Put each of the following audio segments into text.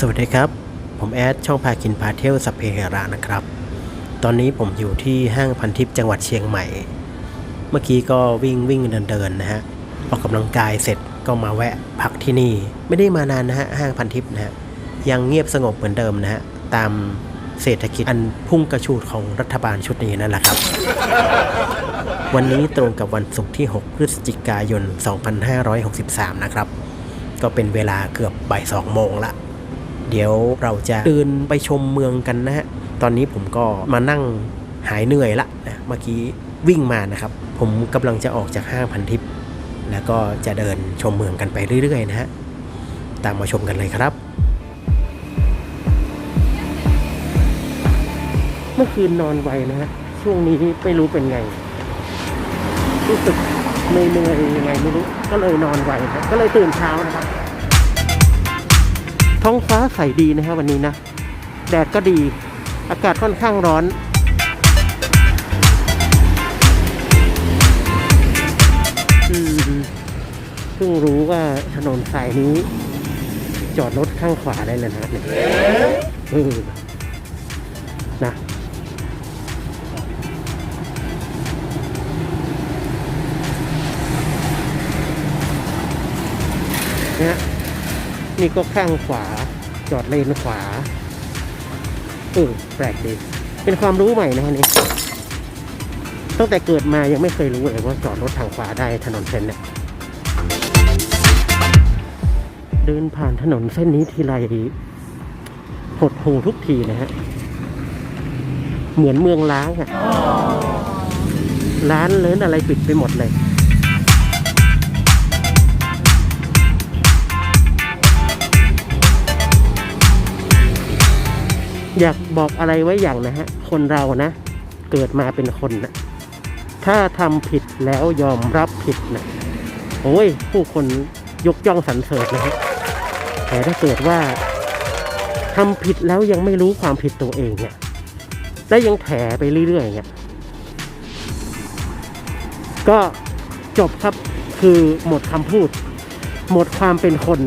สวัสดีครับ ผมแอดช่องพากินพาเที่ยวสัพเพเหระนะครับ ตอนนี้ผมอยู่ที่ห้างพันทิพย์จังหวัดเชียงใหม่ เมื่อกี้ก็วิ่งวิ่งเดินเดินนะฮะออกกำลังกายเสร็จก็มาแวะพักที่นี่ ไม่ได้มานานนะฮะห้างพันทิพย์นะฮะยังเงียบสงบเหมือนเดิมนะฮะตามเศรษฐกิจอันพุ่งกระชูดของรัฐบาลชุดนี้นั่นแหละครับ วันนี้ตรงกับวันศุกร์ที่ 6 พฤศจิกายน 2563 นะครับ ก็เป็นเวลาเกือบบ่ายสองโมงละ เดี๋ยวเราจะเดินไปชมเมืองกันนะฮะ ตอนนี้ผมก็มานั่งหายเหนื่อยละนะเมื่อกี้วิ่งมานะครับ ผมกำลังจะออกจากห้างพันทิพย์แล้วก็จะเดินชมเมืองกันไปเรื่อยๆนะฮะ ตามมาชมกันเลยครับ เมื่อคืนนอนไวนะฮะ ช่วงนี้ไม่รู้เป็นไง รู้สึกเหนื่อยๆยังไงไม่รู้ ก็เลยนอนไวนะก็เลยตื่นเช้านะครับ ท้องฟ้าใสดีนะครับวันนี้นะ แดดก็ดี อากาศค่อนข้างร้อนอืมเพิ่งรู้ว่าถนนสายนี้ จอดรถข้างขวาได้เลยนะเนี่ยเออนะเนี่ย นี่ก็ข้างขวา จอดเลนขวาเออแปลกดีเป็นความรู้ใหม่นะฮะนี่ตั้งแต่เกิดมายังไม่เคยรู้เลยว่าจอดรถทางขวาได้ถนนเส้นเนี่ยเดินผ่านถนนเส้นนี้ทีไรหดหูทุกทีนะฮะ เหมือนเมืองล้างอะร้านเลินอะไรปิดไปหมดเลย อยากบอกอะไรไว้อย่างนะฮะ คนเรานะ เกิดมาเป็นคนนะถ้าทำผิดแล้วยอมรับผิดนะโอ้ย ผู้คนยกย่องสรรเสริญนะฮะแต่ถ้าเกิดว่าทำผิดแล้วยังไม่รู้ความผิดตัวเองเนี่ยและยังแถไปเรื่อยๆเนี่ยก็จบครับคือหมดคำพูด หมดความเป็นคน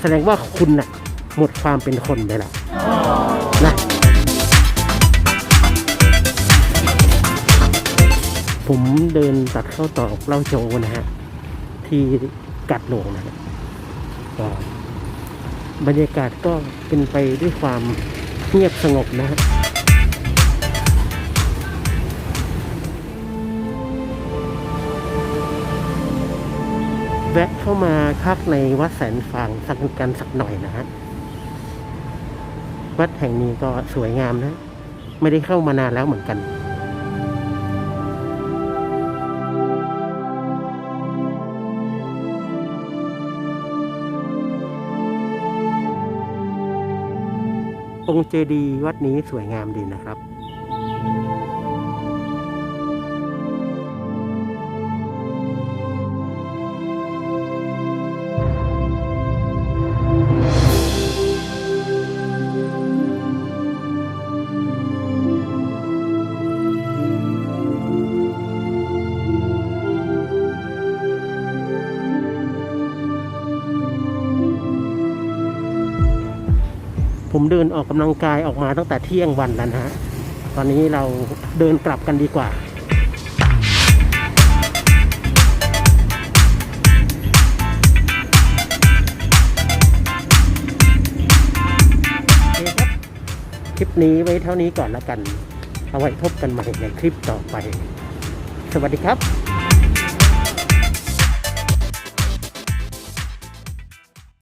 แสดงว่าคุณน่ะ หมดความเป็นคนไปแล้ว ผมเดินตัดเข้าตอกเล่าโจนะฮะ ที่กัดหลวงนะฮะก็บรรยากาศก็เป็นไปด้วยความเงียบสงบนะฮะแวะเข้ามาพักในวัดแสนฟางสักกันสักหน่อยนะฮะ วัดแห่งนี้ก็สวยงามนะ ไม่ได้เข้ามานานแล้วเหมือนกัน องค์เจดีย์วัดนี้สวยงามดีนะครับ ผมเดินออกกำลังกายออกมาตั้งแต่เที่ยงวันแล้วนะฮะ ตอนนี้เราเดินกลับกันดีกว่าครับคลิปนี้ไว้เท่านี้ก่อนแล้วกัน เอาไว้พบกันใหม่ในคลิปต่อไป สวัสดีครับ